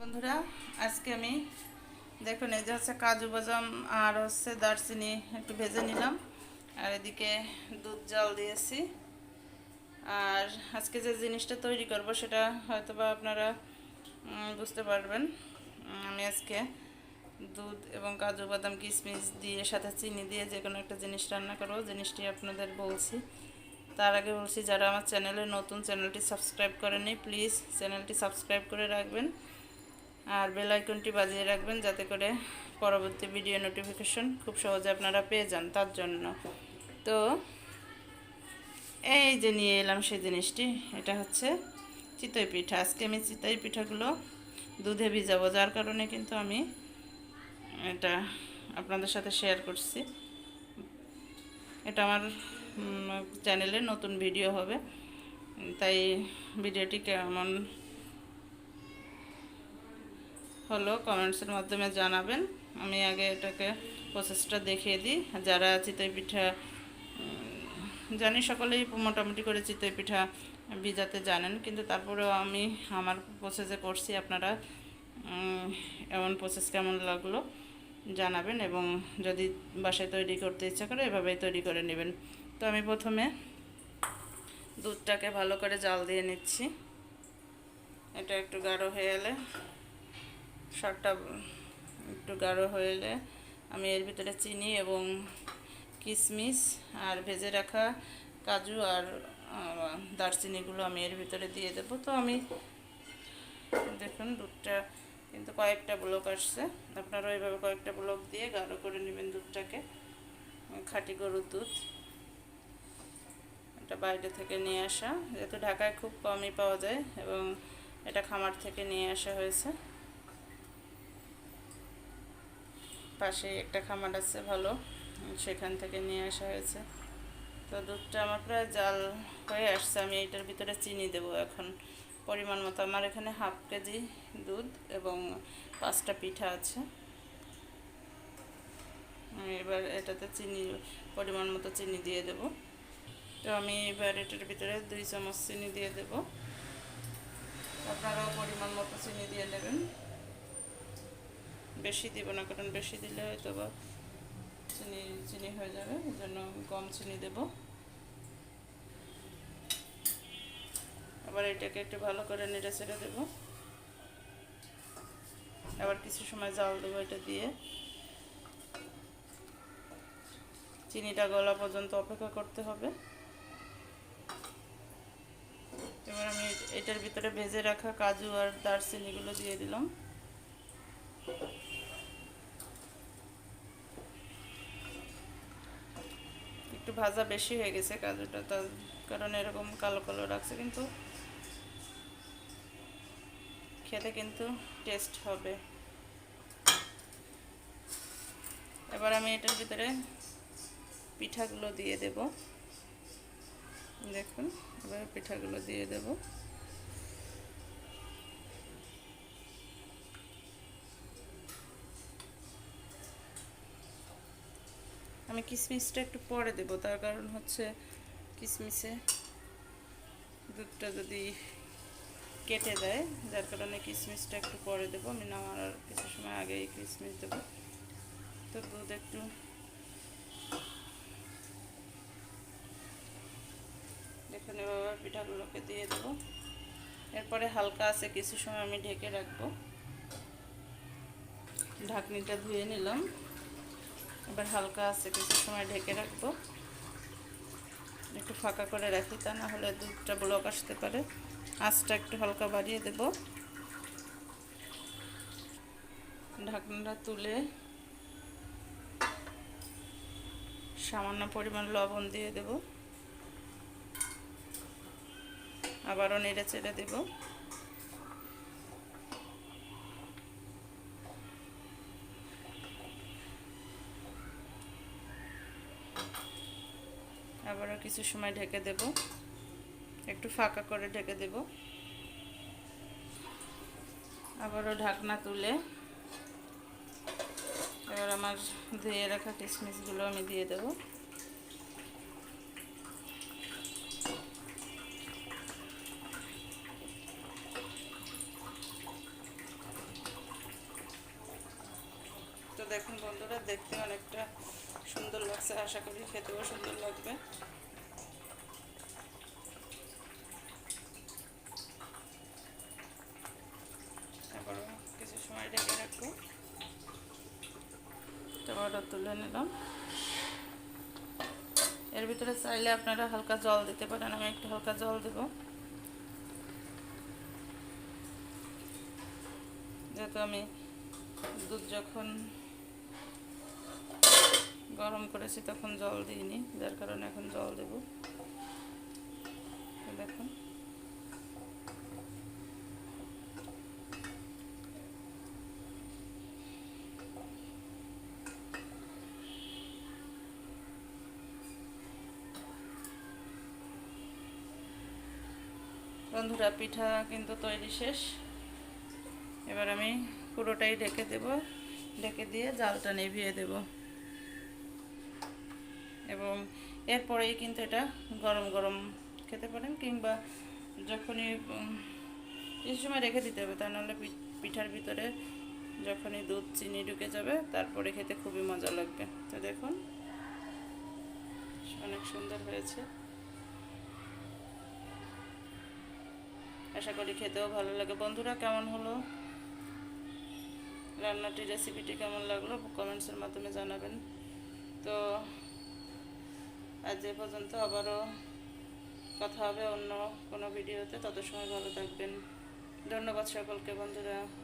বন্ধুরা, আজকে আমি দেখুন এই যে হচ্ছে কাজু বাদাম আর হচ্ছে দারচিনি একটু ভেজে নিলাম। আর এদিকে দুধ জাল দিয়েছি। আর আজকে যে জিনিসটা তৈরি করব সেটা হয়তো বা আপনারা বুঝতে পারবেন। আমি আজকে দুধ এবং কাজু বাদাম কিশমিশ দিয়ে, সাথে চিনি দিয়ে যে কোনো একটা জিনিস রান্না করব। জিনিসটি আপনাদের বলছি। তার আগে বলছি, যারা আমার চ্যানেলে নতুন, চ্যানেলটি সাবস্ক্রাইব করেনি প্লিজ চ্যানেলটি সাবস্ক্রাইব করে রাখবেন। আর বেল আইকনটি বাজিয়ে রাখবেন যাতে করে পরবর্তী ভিডিও নোটিফিকেশন খুব সহজে আপনারা পেয়ে যান, তার জন্য। তো, এই যে নিয়ে এলাম সেই জিনিসটি, এটা হচ্ছে চিতই পিঠা। আজকে আমি চিতই পিঠাগুলো দুধে ভিজাবো, যার কারণে কিন্তু আমি এটা আপনাদের সাথে শেয়ার করছি। এটা আমার চ্যানেলে নতুন ভিডিও হবে, তাই ভিডিওটি কেমন হলো কমেন্টসের মাধ্যমে জানাবেন। আমি আগে এটাকে প্রসেসটা দেখিয়ে দিই। যারা চিতই পিঠা জানি সকলেই মোটামুটি করে চিতই পিঠা ভিজাতে জানেন, কিন্তু তারপরেও আমি আমার প্রসেসে করছি, আপনারা এমন প্রসেস কেমন লাগল জানাবেন এবং যদি বাসায় তৈরি করতে ইচ্ছা করে এভাবেই তৈরি করে নেবেন। তো আমি প্রথমে দুধটাকে ভালো করে জাল দিয়ে নিচ্ছি। এটা একটু গাঢ় হয়ে এলে শাকটা একটু গাঢ় হয়ে এলে আমি এর ভিতরে চিনি এবং কিশমিশ আর ভেজে রাখা কাজু আর দারচিনিগুলো আমি এর ভিতরে দিয়ে দেবো। তো আমি দেখুন দুধটা কিন্তু কয়েকটা ব্লক আসছে। আপনারা ওইভাবে কয়েকটা ব্লক দিয়ে গাঢ় করে নেবেন দুধটাকে। খাঁটি গরুর দুধ। এটা বাইরে থেকে নিয়ে আসা। যেহেতু ঢাকায় খুব কমই পাওয়া যায় এবং এটা খামার থেকে নিয়ে আসা হয়েছে। পাশে একটা খামার আছে ভালো, সেখান থেকে নিয়ে আসা হয়েছে। তো দুধটা আমার প্রায় জাল হয়ে আসছে, আমি এটার ভিতরে চিনি দেব এখন। পরিমাণ মতো, আমার এখানে হাফ কেজি দুধ এবং পাঁচটা পিঠা আছে। এবার এটাতে চিনি, পরিমাণ মতো চিনি দিয়ে দেব। তো আমি এবার এটার ভিতরে দুই চামচ চিনি দিয়ে দেব। আপনারাও পরিমাণ মতো চিনি দিয়ে নেবেন। বেশি দিব না, কারণ বেশি দিলে হয়তো বা চিনি চিনি হয়ে যাবে, এই জন্য কম চিনি দেব। আবার এটাকে একটু ভালো করে নেড়ে ছেড়ে দেবো। আবার কিছু সময় জাল দেবো এটা দিয়ে। চিনিটা গলা পর্যন্ত অপেক্ষা করতে হবে। এবার আমি এটার ভিতরে ভেজে রাখা কাজু আর দারচিনিগুলো দিয়ে দিলাম। একটু ভাজা বেশি হয়ে গেছে কাজুটা, তার কারণে এরকম কালো কালো রাখছে কিন্তু খেতে কিন্তু টেস্ট হবে। এবার আমি এটার ভিতরে পিঠাগুলো দিয়ে দেব। দেখুন, এবার পিঠাগুলো দিয়ে দেব। আমি কিশমিশটা একটু পরে দেব, তার কারণ হচ্ছে কিশমিশে দুধটা যদি কেটে দেয়, যার কারণে কিশমিশটা একটু পরে দেবো। আমি নামার কিছু সময় আগেই কিশমিশ দেবো। তো দুধ একটু দেখুন, এভাবে পিঠাগুলোকে দিয়ে দেবো। এরপরে হালকা আছে, কিছু সময় আমি ঢেকে রাখব। ঢাকনিটা ধুয়ে নিলাম। এবার হালকা আছে কিছু সময় ঢেকে রাখব। একটু ফাঁকা করে রাখি, তা না হলে দুধটা ব্লক আসতে পারে। আঁচটা একটু হালকা বাড়িয়ে দেব। ঢাকনাটা তুলে সামান্য পরিমাণ লবণ দিয়ে দেব। আবারও নেড়ে চেড়ে দেব আবারও কিছু সময় ঢেকে দেব। একটু ফাঁকা করে ঢেকে দেব। আবারও ঢাকনা তুলে এবার আমার ধুয়ে রাখা কিশমিশগুলো আমি দিয়ে দেব। দেখুন বন্ধুরা, দেখতে অনেকটা সুন্দর লাগছে। আশা করি খেতেও সুন্দর লাগবে তারপর কিছু সময় ঢেকে রাখব তারপর তুলে নিলাম। এর ভিতরে চাইলে আপনারা হালকা জল দিতে পারেন, আমি একটু হালকা জল দেব। যেহেতু আমি দুধ যখন গরম করেছি তখন জল দিইনি, যার কারণে এখন জল দেব তো দেখুন বন্ধুরা পিঠা কিন্তু তৈরি শেষ। এবার আমি পুরোটাই ঢেকে দেব। ঢেকে দিয়ে জালটা নিভিয়ে দেব। এবং এরপরেই কিন্তু এটা গরম গরম খেতে পারেন কিংবা যখনই কিছু সময় রেখে দিতে হবে, তা নাহলে পিঠার ভিতরে যখনই দুধ, চিনি ঢুকে যাবে, তারপরে খেতে খুবই মজা লাগবে। তো দেখুন, অনেক সুন্দর হয়েছে। আশা করি খেতেও ভালো লাগে। বন্ধুরা, কেমন হলো? রান্নাটির রেসিপিটি কেমন লাগল? কমেন্টসের মাধ্যমে জানাবেন। তো, আজ এ পর্যন্ত আবারও কথা হবে অন্য কোনো ভিডিওতে তত সময় ভালো থাকবেন। ধন্যবাদ সকলকে, বন্ধুরা।